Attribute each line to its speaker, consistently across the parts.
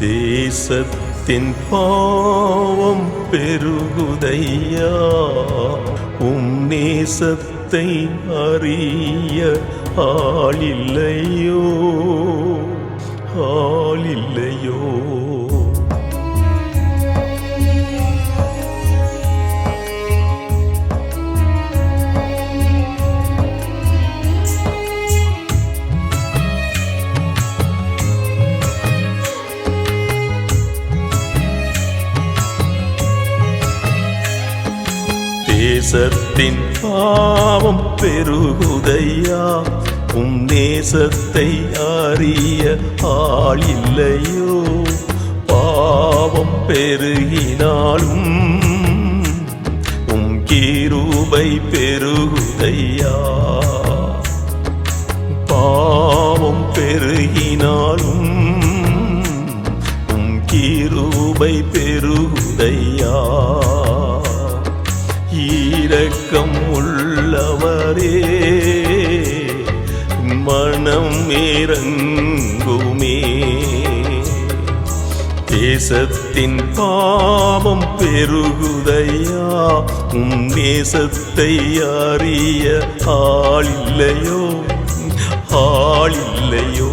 Speaker 1: தேசத்தின் பாவம் பெருகுதையா? உம் நேசத்தை அறிய ஆளில்லையோ? ஆளில்லையோ? நேசத்தின் பாவம் பெருகுதையா? உம் நேசத்தை அறிய ஆளில்லையோ பாவம் பெருகினாலும் உம் கீரூபை பெருகுதையா? பாவம் பெருகினாலும் உம் கீரூபை பெருகுதையா? இரக்கம் உள்ளவரே மனம் இறங்குமே. தேசத்தின் பாவம் பெருகுதையா உம் நேசத்தை அறிய ஆளில்லையோ ஆளில்லையோ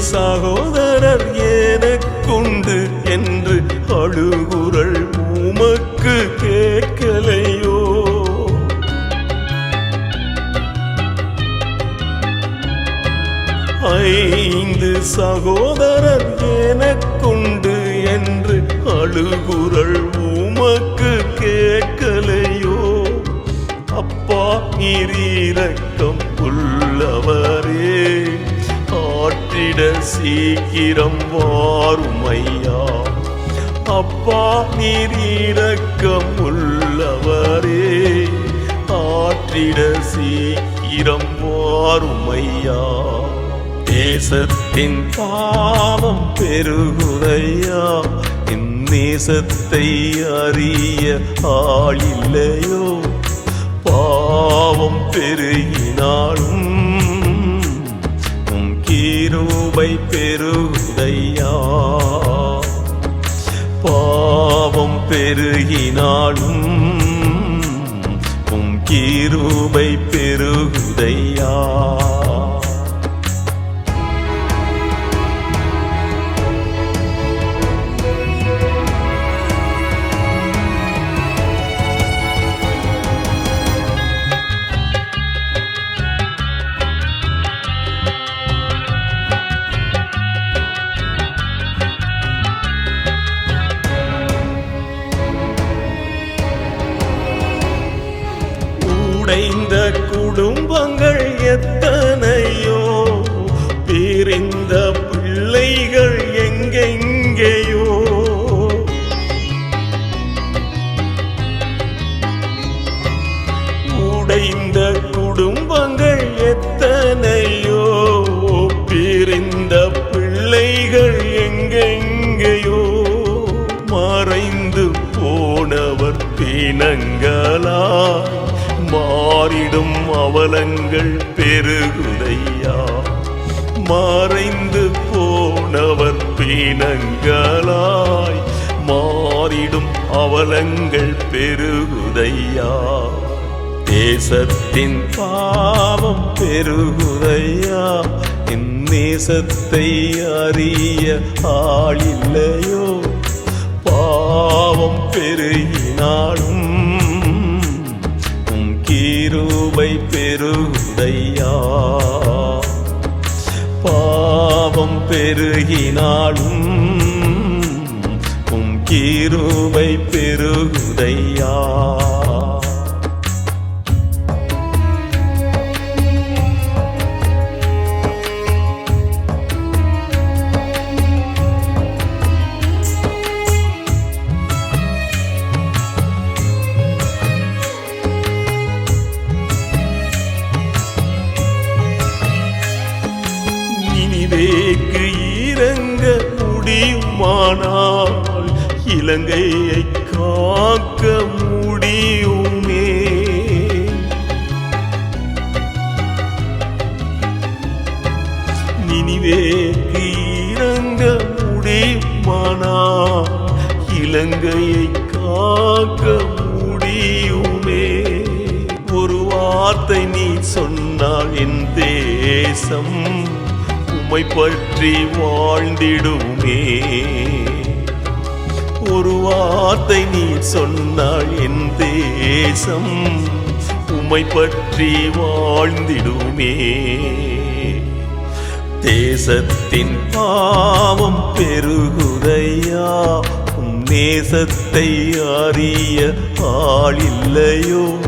Speaker 1: சகோதரர் எனக்குண்டு என்று அழுகுரல் உமக்கு கேட்கலையோ? ஐந்து சகோதரர் எனக்குண்டு என்று அழுகுரல் உமக்கு கேட்கலையோ? அப்பா நீரீரக்கம் உள்ளவரே. விட சீக்கிரம் வாருமையா? ஐயா அப்பா நீரீரக்கம் உள்ளவரே. ஆற்றிட சீக்கிரம் வாருமையா? தேசத்தின் பாவம் பெருகுதையா? இந்நேசத்தை அறிய ஆளில்லையோ பாவம் பெருகினாலும் கிருபை பெருகுதையா பாவம் பெருகினாலும் உம் கிருபை பெருகுதையா கைகள் எங்கெங்கேயோ உடைந்த குடும்பங்கள் எத்தனையோ. பிரிந்த பிள்ளைகள் எங்கெங்கேயோ மறைந்து போனவர் பிணங்களாய். மாறிடும் அவலங்கள் பெருகுதையா. மறைந்து போ போனவர் பீனங்களாய் மாறிடும் அவலங்கள் பெருகுதையா. தேசத்தின் பாவம் பெருகுதையா. என் நேசத்தை அறிய ஆளில்லையோ. பாவம் பெருகினாலும் உம் கீருபை பெருகுதையா. பெருகினாலும் உம் கீருவை பெருகுதையா. தேக்கு இலங்கையை காக்க முடியுமே? நினிவேக்கு இறங்க முடியுமானா? இலங்கையை காக்க முடியுமே? ஒரு வார்த்தை நீ சொன்னால் என் தேசம் உம்மை பற்றி வாழ்ந்திடுமே. ஒரு வார்த்தை நீ சொன்னால் என் தேசம் உமை பற்றி வாழ்ந்திடுமே. தேசத்தின் பாவம் பெருகுதையா? உம் நேசத்தை அறிய ஆளில்லையோ?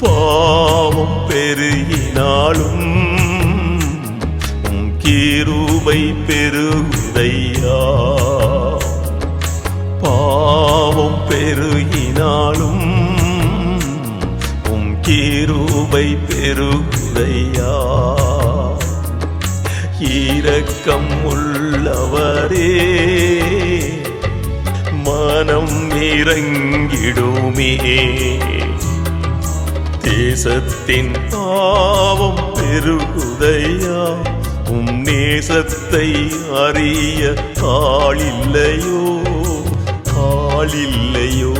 Speaker 1: பாவம் பெருகினாலும் உம் கிருபை பெருகுதையா? பாவம் பெருகினாலும் உம் கீரூபை பெருகுதையா ஈரக்கம் உள்ளவரே மனம் இறங்கிடுமே. தேசத்தின் பாவம் பெருகுதையா உம் நேசத்தை அறிய ஆளில்லையோ ஆளில்லையோ